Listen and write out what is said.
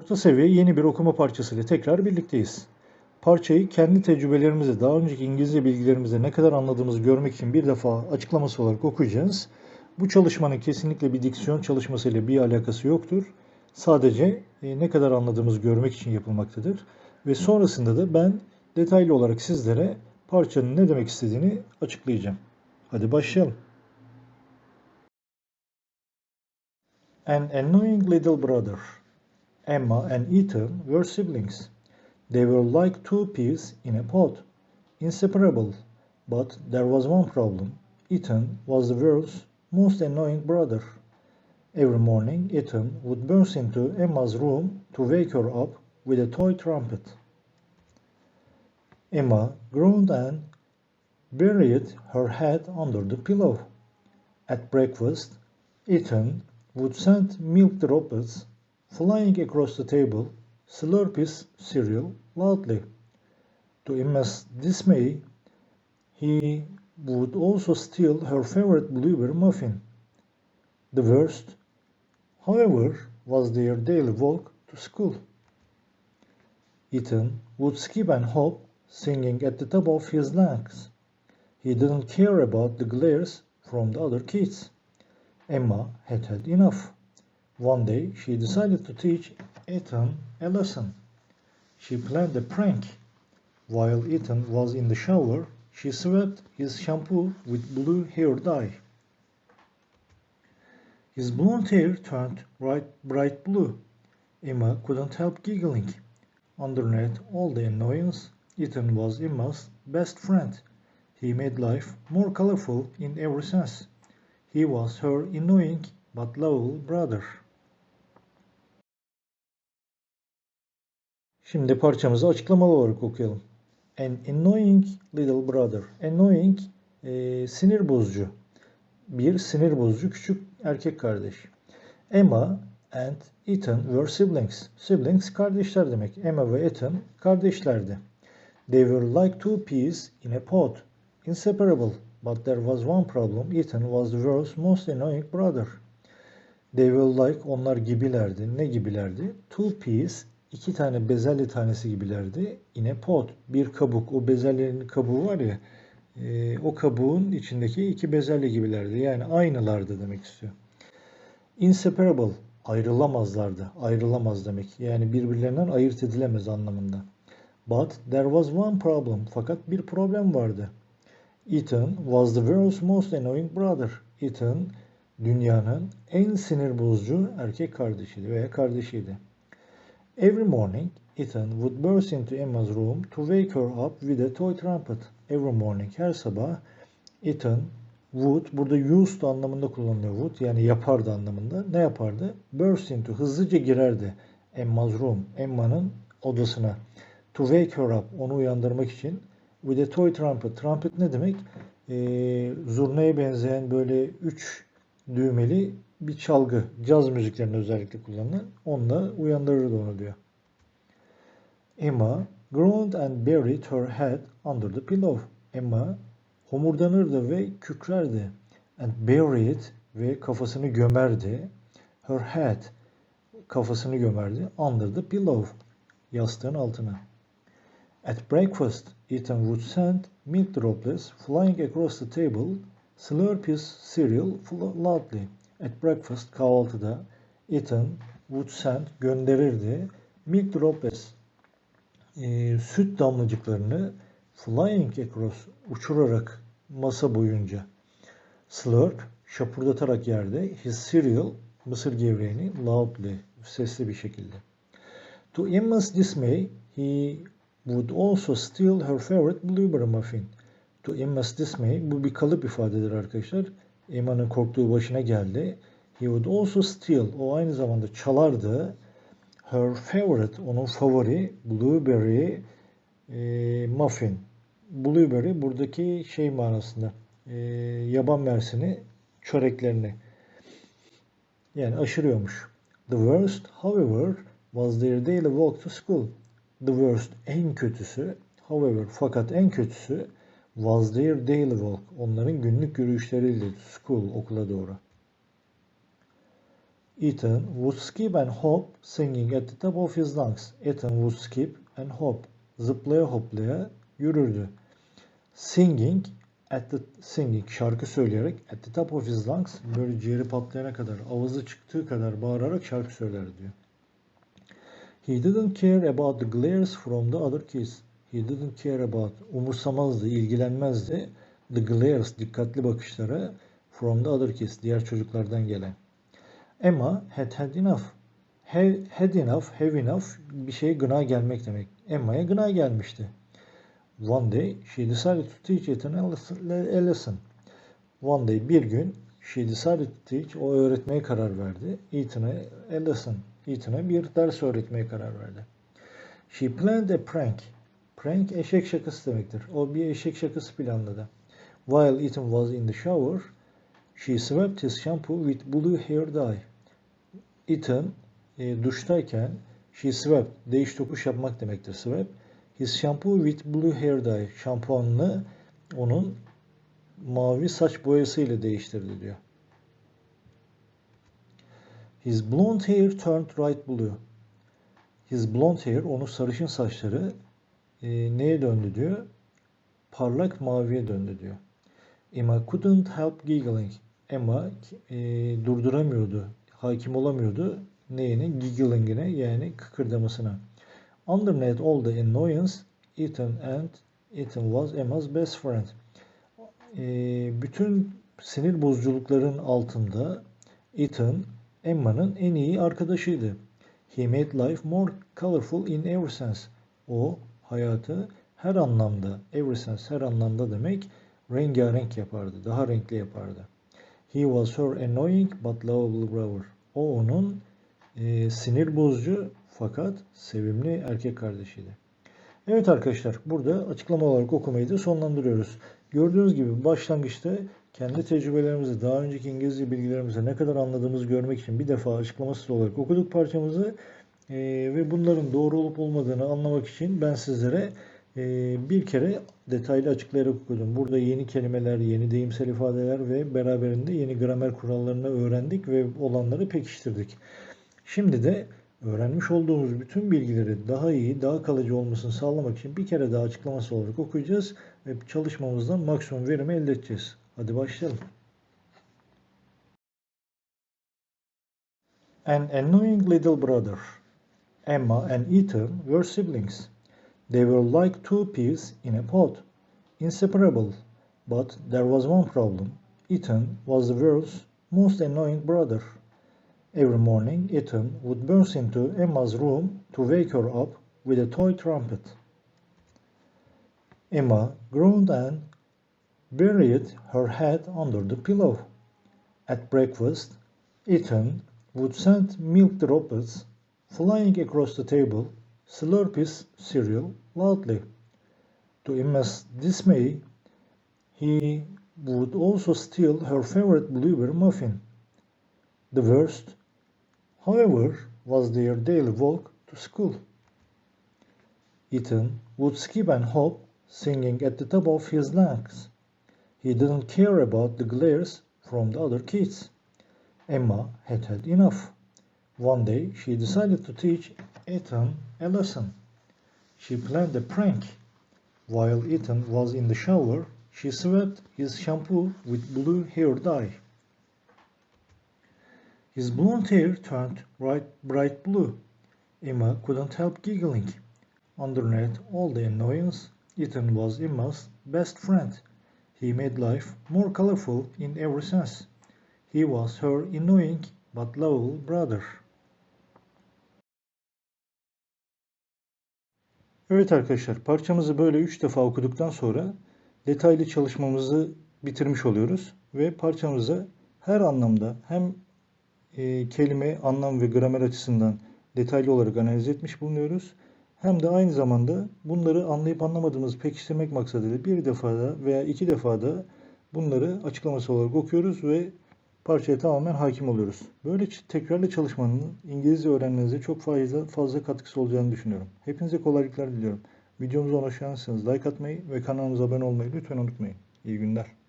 Orta seviye yeni bir okuma parçasıyla tekrar birlikteyiz. Parçayı kendi tecrübelerimizde, daha önceki İngilizce bilgilerimizde ne kadar anladığımızı görmek için bir defa açıklaması olarak okuyacağız. Bu çalışmanın kesinlikle bir diksiyon çalışmasıyla bir alakası yoktur. Sadece e, ne kadar anladığımızı görmek için yapılmaktadır. Ve sonrasında da ben detaylı olarak sizlere parçanın ne demek istediğini açıklayacağım. Hadi başlayalım. An annoying little brother. Emma and Ethan were siblings. They were like two peas in a pod, inseparable. But there was one problem. Ethan was the world's most annoying brother. Every morning, Ethan would burst into Emma's room to wake her up with a toy trumpet. Emma groaned and buried her head under the pillow. At breakfast, Ethan would send milk droplets flying across the table, slurp his cereal loudly. To Emma's dismay, he would also steal her favorite blueberry muffin. The worst, however, was their daily walk to school. Ethan would skip and hop, singing at the top of his lungs. He didn't care about the glares from the other kids. Emma had had enough. One day she decided to teach Ethan a lesson. She planned a prank. While Ethan was in the shower, she swept his shampoo with blue hair dye. His blonde hair turned bright, bright blue. Emma couldn't help giggling. Underneath all the annoyance, Ethan was Emma's best friend. He made life more colorful in every sense. He was her annoying but lovable brother. Şimdi parçamızı açıklamalı olarak okuyalım. An annoying little brother. Annoying e, sinir bozucu. Bir sinir bozucu küçük erkek kardeş. Emma and Ethan were siblings. Siblings kardeşler demek. Emma ve Ethan kardeşlerdi. They were like two peas in a pod. Inseparable. But there was one problem. Ethan was the world's most annoying brother. They were like onlar gibilerdi. Ne gibilerdi? Two peas iki tane bezelye tanesi gibilerdi. In a pod. Bir kabuk. O bezelyenin kabuğu var ya e, o kabuğun içindeki iki bezelye gibilerdi. Yani aynılardı demek istiyor. Inseparable. Ayrılamazlardı. Ayrılamaz demek. Yani birbirlerinden ayırt edilemez anlamında. But there was one problem. Fakat bir problem vardı. Ethan was the world's most annoying brother. Ethan dünyanın en sinir bozucu erkek kardeşiydi veya kardeşiydi. Every morning, Ethan would burst into Emma's room to wake her up with a toy trumpet. Every morning, her sabah Ethan would, burada used anlamında kullanılıyor would, yani yapardı anlamında. Ne yapardı? Burst into, hızlıca girerdi Emma's room, Emma'nın odasına. To wake her up, onu uyandırmak için. With a toy trumpet. Trumpet ne demek? Ee, zurnaya benzeyen böyle üç düğmeli bir çalgı. Caz müziklerinde özellikle kullanılan. Onunla uyandırırdı onu diyor. Emma groaned and buried her head under the pillow. Emma homurdanırdı ve kükrerdi. And buried ve kafasını gömerdi. Her head kafasını gömerdi. Under the pillow. Yastığın altına. At breakfast, Ethan would send milk droplets flying across the table, slurp his cereal loudly. At breakfast, kahvaltıda Ethan would gönderirdi milk droplets, e, süt damlacıklarını flying across, uçurarak masa boyunca. Slurp, şapurdatarak yerde. His cereal, mısır gevreğini loudly, sesli bir şekilde. To Emma's dismay, he would also steal her favorite blueberry muffin. To Emma's dismay, bu bir kalıp ifadedir arkadaşlar. Emma'nın korktuğu başına geldi. He would also steal, o aynı zamanda çalardı. Her favorite, onun favori blueberry e, muffin. Blueberry buradaki şey manasında. E, yaban mersini çöreklerini. Yani aşırıyormuş. The worst, however, was their daily walk to school. The worst, en kötüsü, however, fakat en kötüsü was their daily walk. Onların günlük yürüyüşleriydi. School, okula doğru. Ethan would skip and hop singing at the top of his lungs. Ethan would skip and hop. Zıplaya hoplaya yürürdü. Singing at the singing şarkı söyleyerek at the top of his lungs böyle ciğeri patlayana kadar avazı çıktığı kadar bağırarak şarkı söylerdi diyor. He didn't care about the glares from the other kids. He didn't care about umursamazdı, ilgilenmezdi. The glares dikkatli bakışlara from the other kids diğer çocuklardan gelen. Emma had had enough. Have, had enough, have enough bir şeye gına gelmek demek. Emma'ya gına gelmişti. One day she decided to teach Ethan a lesson. One day bir gün she decided to teach o öğretmeye karar verdi. Ethan'a a lesson. Ethan'a bir ders öğretmeye karar verdi. She planned a prank. Prank eşek şakası demektir. O bir eşek şakası planladı. While Ethan was in the shower, she swept his shampoo with blue hair dye. Ethan e, duştayken she swept, değiş tokuş yapmak demektir swept. His shampoo with blue hair dye. Şampuanını onun mavi saç boyası ile değiştirdi diyor. His blonde hair turned right blue. His blonde hair, onun sarışın saçları e, neye döndü diyor? Parlak maviye döndü diyor. Emma couldn't help giggling. Emma e, durduramıyordu, hakim olamıyordu neyine? Giggling'ine yani kıkırdamasına. Underneath all the annoyance, Ethan and Ethan was Emma's best friend. E, bütün sinir bozuculukların altında Ethan Emma'nın en iyi arkadaşıydı. He made life more colorful in every sense. O hayatı her anlamda, every sense her anlamda demek rengarenk yapardı, daha renkli yapardı. He was her annoying but lovable brother. O onun e, sinir bozucu fakat sevimli erkek kardeşiydi. Evet arkadaşlar burada açıklama olarak okumayı da sonlandırıyoruz. Gördüğünüz gibi başlangıçta kendi tecrübelerimizi, daha önceki İngilizce bilgilerimizi ne kadar anladığımızı görmek için bir defa açıklamasız olarak okuduk parçamızı Ee, ve bunların doğru olup olmadığını anlamak için ben sizlere e, bir kere detaylı açıklayarak okudum. Burada yeni kelimeler, yeni deyimsel ifadeler ve beraberinde yeni gramer kurallarını öğrendik ve olanları pekiştirdik. Şimdi de öğrenmiş olduğumuz bütün bilgileri daha iyi, daha kalıcı olmasını sağlamak için bir kere daha açıklaması olarak okuyacağız ve çalışmamızdan maksimum verimi elde edeceğiz. Hadi başlayalım. An annoying little brother. Emma and Ethan were siblings. They were like two peas in a pod, inseparable. But there was one problem. Ethan was the world's most annoying brother. Every morning, Ethan would burst into Emma's room to wake her up with a toy trumpet. Emma groaned and buried her head under the pillow. At breakfast, Ethan would send milk droplets flying across the table, slurp his cereal loudly. To Emma's dismay, he would also steal her favorite blueberry muffin. The worst, however, was their daily walk to school. Ethan would skip and hop, singing at the top of his lungs. He didn't care about the glares from the other kids. Emma had had enough. One day she decided to teach Ethan a lesson. She planned a prank. While Ethan was in the shower, she swept his shampoo with blue hair dye. His blonde hair turned bright, bright blue. Emma couldn't help giggling. Underneath all the annoyance, Ethan was Emma's best friend. He made life more colorful in every sense. He was her annoying but lovable brother. Evet arkadaşlar parçamızı böyle 3 defa okuduktan sonra detaylı çalışmamızı bitirmiş oluyoruz ve parçamızı her anlamda hem e, kelime, anlam ve gramer açısından detaylı olarak analiz etmiş bulunuyoruz. Hem de aynı zamanda bunları anlayıp anlamadığımızı pekiştirmek maksadıyla bir defada veya iki defada bunları açıklaması olarak okuyoruz ve parçaya tamamen hakim oluyoruz. Böyle tekrarlı çalışmanın İngilizce öğrenmenize çok fazla, fazla katkısı olacağını düşünüyorum. Hepinize kolaylıklar diliyorum. Videomuza hoşlanırsanız like atmayı ve kanalımıza abone olmayı lütfen unutmayın. İyi günler.